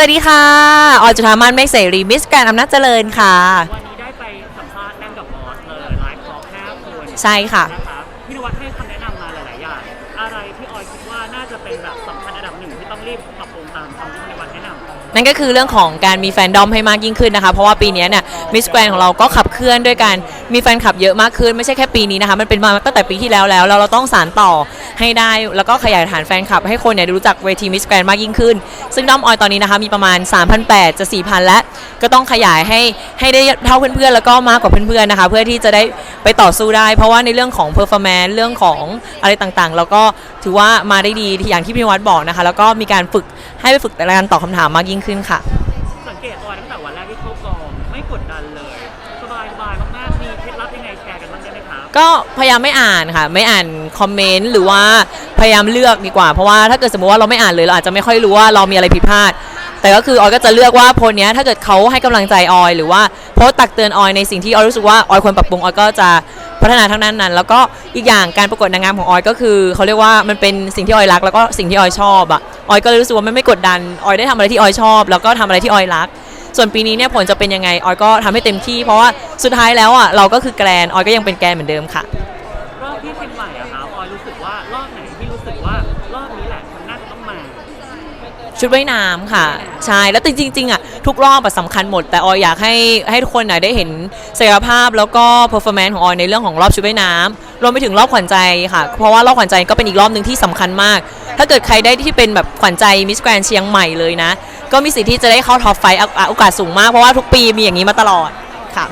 สวัสดีค่ะ ออยจุธามันเมฆเสรีมิสแกรนอำนาจเจริญค่ะ วันนี้ได้ไปสัมภาษณ์นั่งกับบอสเลยไลฟ์ทอล์กห้าคนใช่ค่ะ นะครับพี่นวัดให้คำแนะนำมาหลาย ๆ อย่าง อะไรที่ออยคิดว่าน่าจะเป็นแบบสำคัญอันดับหนึ่งที่ต้องรีบปรับปรุงตามคำที่พี่นวัดแนะนำ นั่นก็คือเรื่องของการมีแฟนดอมให้มากยิ่งขึ้นนะคะ เพราะว่าปีนี้เนี่ยมิสแกรนของเราก็ขับเคลื่อนด้วยการมีแฟนคลับเยอะมากขึ้น ไม่ใช่แค่ปีนี้นะคะ มันเป็นมาตั้งแต่ปีที่แล้วแล้วแล้วเราต้องสานต่อ ให้ได้ แล้วก็ขยายฐานแฟนคลับ ให้คนเนี่ยรู้จักเวทีมิสแกรนมากยิ่งขึ้น ซึ่งด้อมออยตอนนี้นะคะมีประมาณ 3,800 จะ 4,000 และ ก็ต้องขยายให้ให้ได้เท่าเพื่อนๆ แล้วก็มากกว่าเพื่อนๆนะคะ เพื่อที่จะได้ไปต่อสู้ได้ เพราะว่าในเรื่องของ performance เรื่องของอะไรต่างๆ แล้วก็ถือว่ามาได้ดีอย่างที่พี่วัดบอกนะคะ แล้วก็มีการฝึกให้ไปฝึกแต่ละการตอบคำถามมากยิ่งขึ้นค่ะ ล็ดลับยังไงแชร์กันบ้างได้ไหมคะก็พยายามไม่อ่านค่ะ ไม่อ่านคอมเมนต์หรือว่าพยายามเลือกดีกว่า เพราะว่าถ้าเกิดสมมติว่าเราไม่อ่านเลยเราอาจจะไม่ค่อยรู้ว่าเรามีอะไรผิดพลาด แต่ก็คือออยก็จะเลือกว่าโพสต์เนี้ยถ้าเกิดเขาให้กำลังใจออย หรือว่าโพสต์ตักเตือนออยในสิ่งที่ออยรู้สึกว่าออยควรปรับปรุงออยก็จะพัฒนาทั้งนั้นนั้น แล้วก็อีกอย่างการประกวดนางงามของออยก็คือเขาเรียกว่ามันเป็นสิ่งที่ออยรัก แล้วก็สิ่งที่ออยชอบอะออยก็เลยรู้สึกว่ามันไม่กดดันออยได้ทำอะไรที่ออยชอบ แล้วก็ทำอะไรที่ออยรัก ส่วนปีนี้เนี่ยผลจะเป็นยังไงออยก็ทำให้เต็มที่ เพราะว่าสุดท้ายแล้วอะเราก็คือแกรนออยก็ยังเป็นแกรนเหมือนเดิมค่ะรอบที่เชียงใหม่อะครับออยรู้สึกว่ารอบไหนที่รู้สึกว่ารอบนี้แหละมันน่าจะต้องมา ชุดว่ายน้ำค่ะ ใช่แล้วจริงๆอะ ทุกรอบอะสำคัญหมด แต่ออยอยากให้ให้ทุกคนนะได้เห็นศักยภาพแล้วก็ performance ของออยในเรื่องของรอบชุดว่ายน้ำรวมไปถึงรอบขวัญใจค่ะ เพราะว่ารอบขวัญใจก็เป็นอีกรอบหนึ่งที่สำคัญมาก ถ้าเกิดใครได้ที่เป็นแบบขวัญใจมิสแกรนเชียงใหม่เลยนะ ก็มีสิทธิ์ที่จะได้เข้าท็อปไฟว์โอกาสสูงมากเพราะว่าทุกปีมีอย่างนี้มาตลอดค่ะ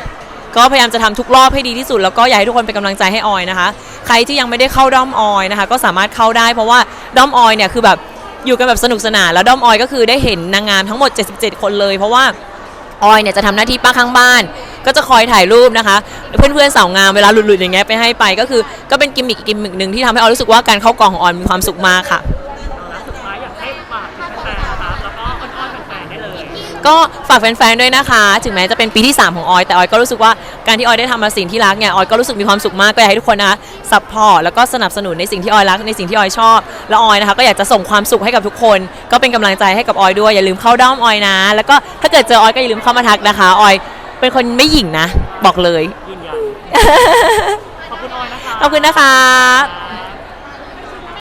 ก็พยายามจะทำทุกรอบให้ดีที่สุด แล้วก็อยากให้ทุกคนเป็นกำลังใจให้ออยนะคะ ใครที่ยังไม่ได้เข้าด้อมออยนะคะ ก็สามารถเข้าได้เพราะว่าด้อมออยเนี่ยคือแบบ อยู่กันแบบสนุกสนานแล้วด้อมออยก็คือได้เห็นนางงามทั้งหมด 77 คนเลย เพราะว่าออยเนี่ยจะทำหน้าที่ป้าข้างบ้าน ก็จะคอยถ่ายรูปนะคะ เพื่อนๆสาวงามเวลาหลุดๆอย่างเงี้ยไปให้ไปก็คือก็เป็นกิมมิคกกิมมิคหนึ่งที่ทำให้ออยรู้สึกว่าการเข้ากองของออยมีความสุขมากค่ะ ก็ฝากแฟนๆด้วยนะคะ ถึงแม้จะเป็นปีที่ 3 ของออย แต่ออยก็รู้สึกว่าการที่ออยได้ทำมาสิ่งที่รักเนี่ยออยก็รู้สึกมีความสุขมากก็อยากให้ทุกคนนะคะซัพพอร์ตแล้วก็สนับสนุนในสิ่งที่ออยรักในสิ่งที่ออยชอบ แล้วออยนะคะก็อยากจะส่งความสุขให้กับทุกคน ก็เป็นกำลังใจให้กับออยด้วยอย่าลืมเข้าด้อมออยนะ แล้วก็ถ้าเกิดเจอออยก็อย่าลืมเข้ามาทักนะคะออย เป็นคนไม่หยิ่งนะ บอกเลย ยืนยัน ขอบคุณออยนะคะ ขอบคุณนะคะ